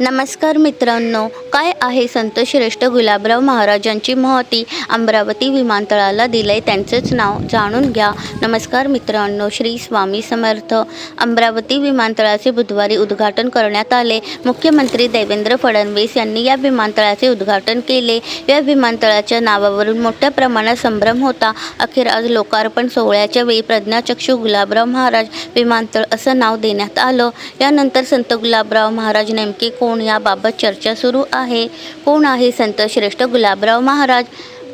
नमस्कार मित्रांनो काय आहे संत श्रेष्ठ गुलाबराव महाराजांची महती? अमरावती विमानतळाला दिलंय त्यांचंच नाव जाणून घ्या. नमस्कार मित्रांनो श्री स्वामी समर्थ. अमरावती विमानतळाचे बुधवारी उद्घाटन करण्यात आले. मुख्यमंत्री देवेंद्र फडणवीस यांनी या विमानतळाचे उद्घाटन केले. या विमानतळाच्या नावावरून मोठ्या प्रमाणात संभ्रम होता. अखेर आज लोकार्पण सोहळ्याच्या वेळी प्रज्ञाचक्षू गुलाबराव महाराज विमानतळ असं नाव देण्यात आलं. यानंतर संत गुलाबराव महाराज नेमके कोण याबाबत चर्चा सुरू आहे? कोण आहे संत श्रेष्ठ गुलाबराव महाराज?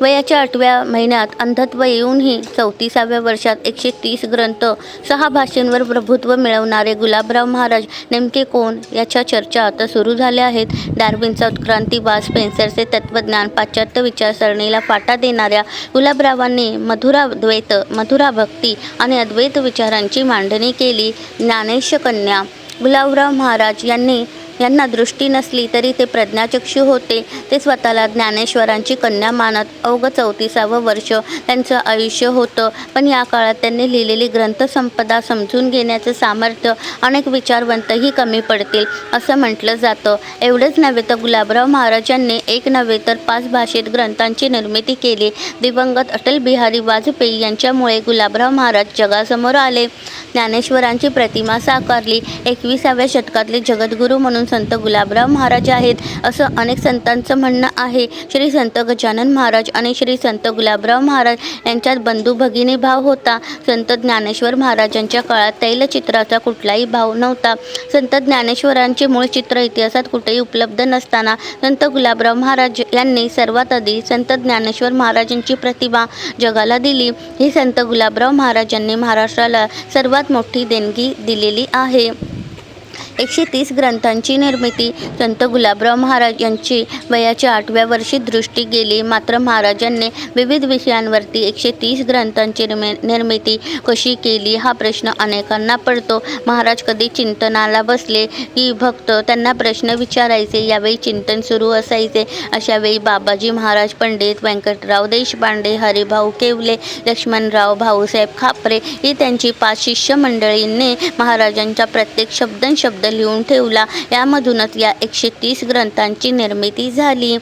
वयाच्या आठव्या महिन्यात अंधत्व येऊनही चौतीसाव्या वर्षात एकशे तीस ग्रंथ सहा भाषेंवर प्रभुत्व मिळवणारे गुलाबराव महाराज नेमके कोण? याच्या चर्चा आता सुरू झाल्या आहेत. डार्विनचा उत्क्रांतीवाद स्पेन्सरचे तत्त्वज्ञान पाश्चात्य विचारसरणीला फाटा देणाऱ्या गुलाबरावांनी मधुराद्वैत मधुरा भक्ती आणि अद्वैत विचारांची मांडणी केली. ज्ञानेश कन्या गुलाबराव महाराज यांनी यांना दृष्टी नसली तरी ते प्रज्ञाचक्षू होते. ते स्वतःला ज्ञानेश्वरांची कन्या मानत अवघं चौतीसावं वर्ष त्यांचं आयुष्य होतं. पण या काळात त्यांनी लिहिलेली ग्रंथसंपदा समजून घेण्याचं सामर्थ्य अनेक विचारवंतही कमी पडतील असं म्हटलं जातं. एवढंच नव्हे तर गुलाबराव महाराजांनी एक नव्हे तर पाच भाषेत ग्रंथांची निर्मिती केली. दिवंगत अटल बिहारी वाजपेयी यांच्यामुळे गुलाबराव महाराज जगासमोर आले. ज्ञानेश्वरांची प्रतिमा साकारली. एकविसाव्या शतकातले जगद्गुरू म्हणून संत गुलाबराव महाराज आहेत असं अनेक संतांचं म्हणणं आहे. श्री संत गजानन महाराज आणि श्री संत गुलाबराव महाराज यांच्यात बंधू भगिनी भाव होता. संत ज्ञानेश्वर महाराजांच्या काळात तैलचित्राचा कुठलाही भाव नव्हता. संत ज्ञानेश्वरांचे मूळ चित्र इतिहासात कुठेही उपलब्ध नसताना संत गुलाबराव महाराज यांनी सर्वात आधी संत ज्ञानेश्वर महाराजांची प्रतिभा जगाला दिली. ही संत गुलाबराव महाराजांनी महाराष्ट्राला सर्वात मोठी देणगी दिलेली आहे. एकशे तीस ग्रंथांची निर्मिती. संत गुलाबराव महाराज यांची वयाच्या आठव्या वर्षी दृष्टी गेली. मात्र महाराजांनी विविध विषयांवरती एकशे तीस ग्रंथांची निर्मि निर्मिती कशी केली हा प्रश्न अनेकांना पडतो. महाराज कधी चिंतनाला बसले की भक्त त्यांना प्रश्न विचारायचे यावेळी चिंतन सुरू असायचे. अशावेळी बाबाजी महाराज पंडित व्यंकटराव देशपांडे हरिभाऊ केवले लक्ष्मणराव भाऊसाहेब खापरे ही त्यांची पाच शिष्य मंडळींनी महाराजांचा प्रत्येक शब्दन शब्द लिहून ठेवला. यामधूनच या एकशे तीस ग्रंथांची निर्मिती झाली.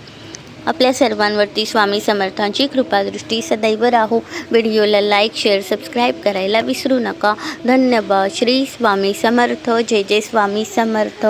आपल्या सर्वांवरती स्वामी समर्थांची कृपादृष्टी सदैव राहू. व्हिडिओला लाईक शेअर सबस्क्राईब करायला विसरू नका. धन्यवाद. श्री स्वामी समर्थ. जय जय स्वामी समर्थ.